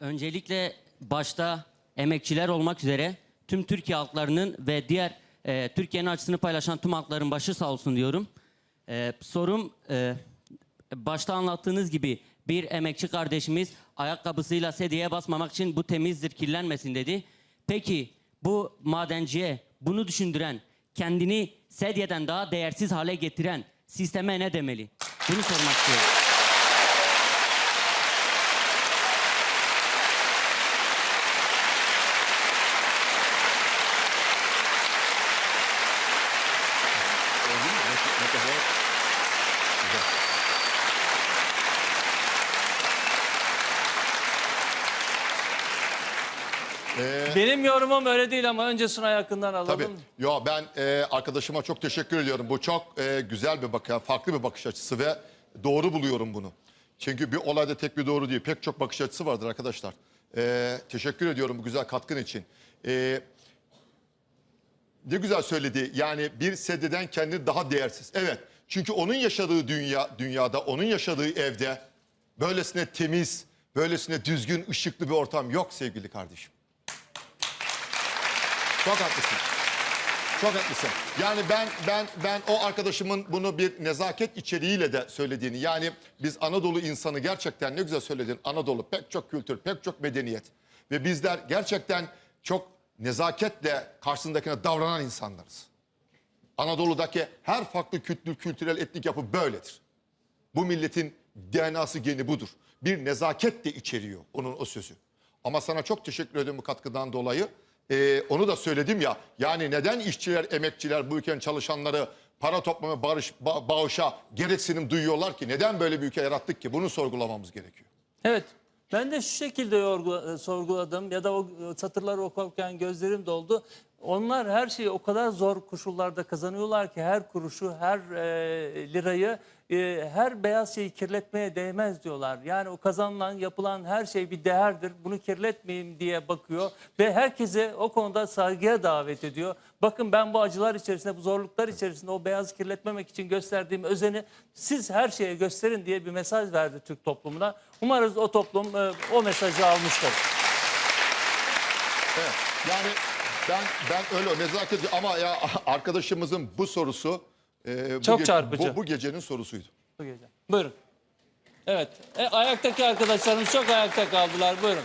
Öncelikle başta emekçiler olmak üzere tüm Türkiye halklarının ve diğer e, Türkiye'nin açısını paylaşan tüm halkların başı sağ olsun diyorum. E, sorum e, başta anlattığınız gibi bir emekçi kardeşimiz ayakkabısıyla sedyeye basmamak için bu temizdir kirlenmesin dedi. Peki bu madenciye bunu düşündüren kendini sedyeden daha değersiz hale getiren sisteme ne demeli? Bunu sormak istiyorum. Benim yorumum öyle değil ama önce Sunay hakkından alalım. Tabii. Yo ben e, arkadaşıma çok teşekkür ediyorum. Bu çok e, güzel bir bakış, farklı bir bakış açısı ve doğru buluyorum bunu. Çünkü bir olayda tek bir doğru değil. Pek çok bakış açısı vardır arkadaşlar. E, teşekkür ediyorum bu güzel katkın için. E, ne güzel söyledi. Yani bir sedyeden kendini daha değersiz. Evet. Çünkü onun yaşadığı dünya dünyada, onun yaşadığı evde böylesine temiz, böylesine düzgün, ışıklı bir ortam yok sevgili kardeşim. Çok haklısın. Çok haklısın. Yani ben ben ben o arkadaşımın bunu bir nezaket içeriğiyle de söylediğini yani biz Anadolu insanı gerçekten ne güzel söyledin. Anadolu pek çok kültür, pek çok medeniyet ve bizler gerçekten çok nezaketle karşısındakine davranan insanlarız. Anadolu'daki her farklı kültür, kültürel etnik yapı böyledir. Bu milletin DNA'sı geni budur. Bir nezaket de içeriyor onun o sözü. Ama sana çok teşekkür ederim bu katkıdan dolayı. Ee, onu da söyledim ya. Yani neden işçiler, emekçiler, bu ülkenin çalışanları para toplama, barış, ba- bağışa gereksinim duyuyorlar ki? Neden böyle bir ülke yarattık ki? Bunu sorgulamamız gerekiyor. Evet. Ben de şu şekilde yorgu- e, sorguladım ya da o e, satırları okurken gözlerim doldu. Onlar her şeyi o kadar zor koşullarda kazanıyorlar ki her kuruşu, her e, lirayı, e, her beyaz şeyi kirletmeye değmez diyorlar. Yani o kazanılan, yapılan her şey bir değerdir. Bunu kirletmeyeyim diye bakıyor ve herkese o konuda saygıya davet ediyor. Bakın ben bu acılar içerisinde, bu zorluklar içerisinde o beyazı kirletmemek için gösterdiğim özeni siz her şeye gösterin diye bir mesaj verdi Türk toplumuna. Umarız o toplum e, o mesajı almıştır. Evet. Yani ben ben öyle nezaket ama ya arkadaşımızın bu sorusu e, bu Çok çarpıcı. Bu, bu gecenin sorusuydu. Bu gece. Buyurun. Evet. E, ayaktaki arkadaşlarımız çok ayakta kaldılar. Buyurun.